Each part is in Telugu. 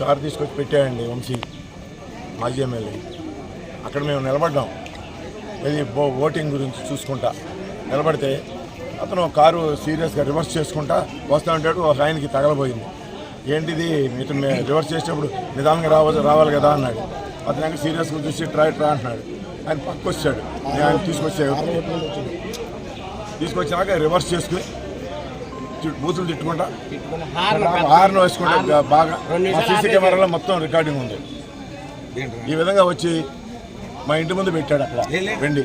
కారు తీసుకొచ్చి పెట్టాయండి వంశీ మాజీ ఎమ్మెల్యే. అక్కడ మేము నిలబడ్డాం. ఇది బో ఓటింగ్ గురించి చూసుకుంటా. నిలబడితే అతను కారు సీరియస్గా రివర్స్ చేసుకుంటా వస్తూ ఉంటాడు ఒక ఆయనకి తగలబోయింది. ఏంటిది? ఇతను మే- రివర్స్ చేసేటప్పుడు నిదానంగా రావాలి రావాలి కదా అన్నాడు. అతను ఇంకా సీరియస్గా చూసి ట్రై ట్రా అంటున్నాడు. ఆయన పక్కకు వచ్చాడు నేను ఆయన తీసుకొచ్చే తీసుకొచ్చినాక రివర్స్ చేసుకుని బూతులు తిట్టుకుంటా? హార్న్ వేసుకుంటా బాగా. మా సీసీ కెమెరాలో మొత్తం రికార్డింగ్ ఉంది. ఈ విధంగా వచ్చి మా ఇంటి ముందు పెట్టాడు అక్కడ. వెండి.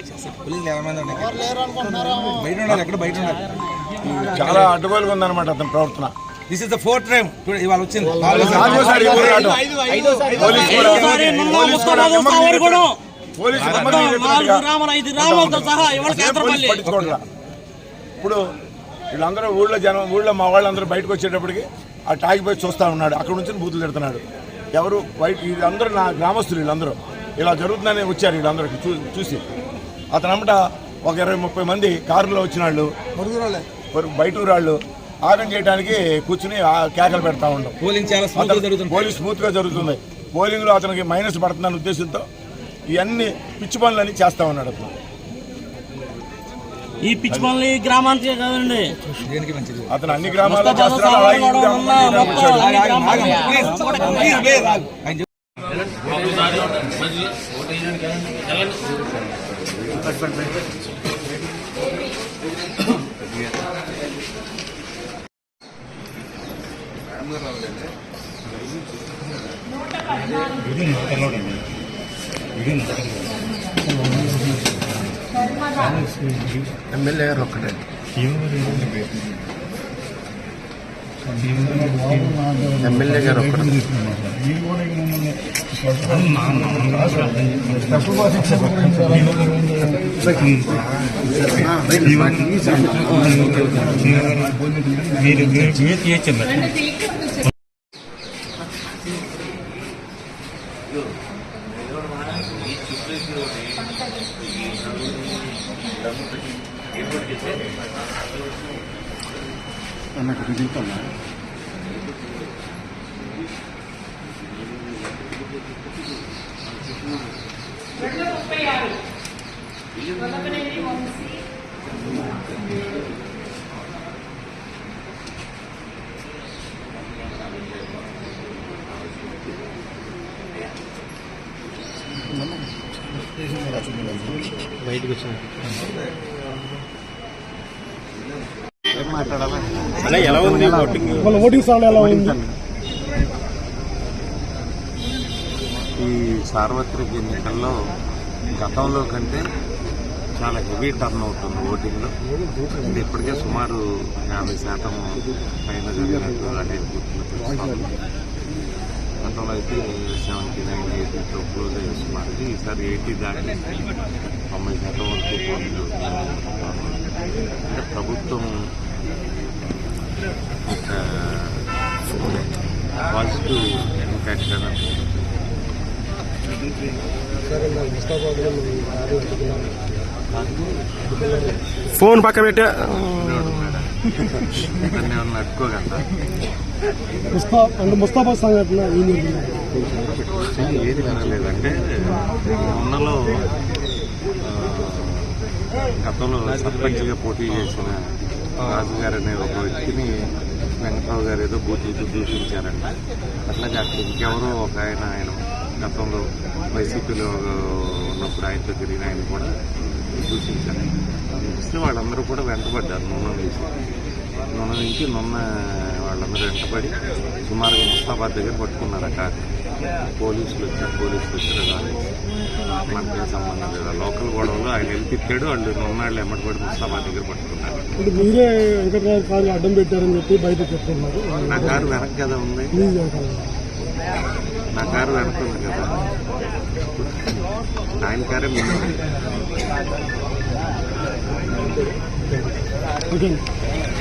చాలా అడ్డుగోలుగా ఉందన్నమాట అతని ప్రవర్తన. This is the fourth time ఇవాళ వచ్చింది. ఇప్పుడు వీళ్ళందరూ ఊళ్ళో జనం ఊళ్ళో మా వాళ్ళందరూ బయటకు వచ్చేటప్పటికి ఆ టాగి పోయి చూస్తా ఉన్నాడు. అక్కడ నుంచి బూతులు తిడుతున్నాడు. ఎవరు బయట వీళ్ళందరూ నా గ్రామస్తులు వీళ్ళందరూ. ఇలా జరుగుతుందని వచ్చారు వీళ్ళందరూ చూ చూసి. అతను అమ్మట ఒక ఇరవై ముప్పై మంది కారులో వచ్చిన వాళ్ళు బయట ఊరాళ్ళు. ఆగం చేయడానికి కూర్చుని ఆ కేకలు పెడతా ఉండవు పోలింగ్ చాలా స్మూత్గా జరుగుతుంది. పోలీస్ స్మూత్గా జరుగుతుంది. పోలింగ్లో అతనికి మైనస్ పడుతుందన్న ఉద్దేశంతో ఇవన్నీ పిచ్చి పనులన్నీ చేస్తా ఉన్నాడు అతను. ఈ పిచ్చి పనులు ఈ గ్రామానికి కదండి అతను అన్ని గ్రామాల్లో ముస్తాబాద్ ఎమ్మెల్యే గారు ఒక్కటే. సావర్గూడెం గ్రామంలో ఉన్న అన్ని గ్రామాలు. ముప్పై ఆరు వంశీ చేయొచ్చు ఈ సార్వత్రిక ఎన్నికల్లో గతంలో కంటే చాలా హెవీ టర్న్ అవుతుంది ఓటింగ్లో ఇది ఇప్పటికే సుమారు యాభై శాతం పైన జరిగినట్టు అనేది గుర్తులు గతంలో అయితే సెవెంటీ నైన్ ఎయిటీతో క్లోజ్ అయ్యే సుమారు ఈసారి ఎయిటీ దాటి తొంభై శాతం వరకు పోలింగ్ అంటే ప్రభుత్వం ఒక పాజిటివ్ ఇంపాక్ట్ అనేది ఫోన్ పక్క పెట్టా. అంటే ముస్తాఫా సంఘటన ఏది వినలేదంటే ఉన్నలో గతంలో సర్పంచ్గా పోటీ చేసిన రాజు గారు అనే ఒక వ్యక్తిని వెంకట్రావు గారు ఏదో బూతులతో దూషించారంట. అట్లాగే అక్కడ ఇంకెవరో ఒక ఆయన ఆయన గతంలో వైసీపీలో ఉన్నప్పుడు ఆయనతో తిరిగిన ఆయన కూడా దూషించారు చూస్తే వాళ్ళందరూ కూడా వెంటబడ్డారు నూనె వేసి. నూనె నుంచి నున్న వాళ్ళందరూ వెంటబడి సుమారుగా ముస్తాబాద్ దగ్గర పట్టుకున్నారు ఆ కారు. పోలీసులు వచ్చారు పోలీసులు వచ్చారు కానీ మనకేం సంబంధం లేదు. లోకల్ గొడవలో ఆయన వెళ్ళి తిప్పాడు వాళ్ళు నున్నాళ్ళు ఎమ్మటిపడి ముస్తాబాద్ దగ్గర పట్టుకున్నారు. మీరే వెంకటరావు కారు అడ్డం పెట్టారని చెప్పి బయట చెప్తున్నారు. నా కారు వెనక కదా ఉంది. నా కారు నడుతుంది కదా ఆయన కారే ముందు ఉంది. ఓకే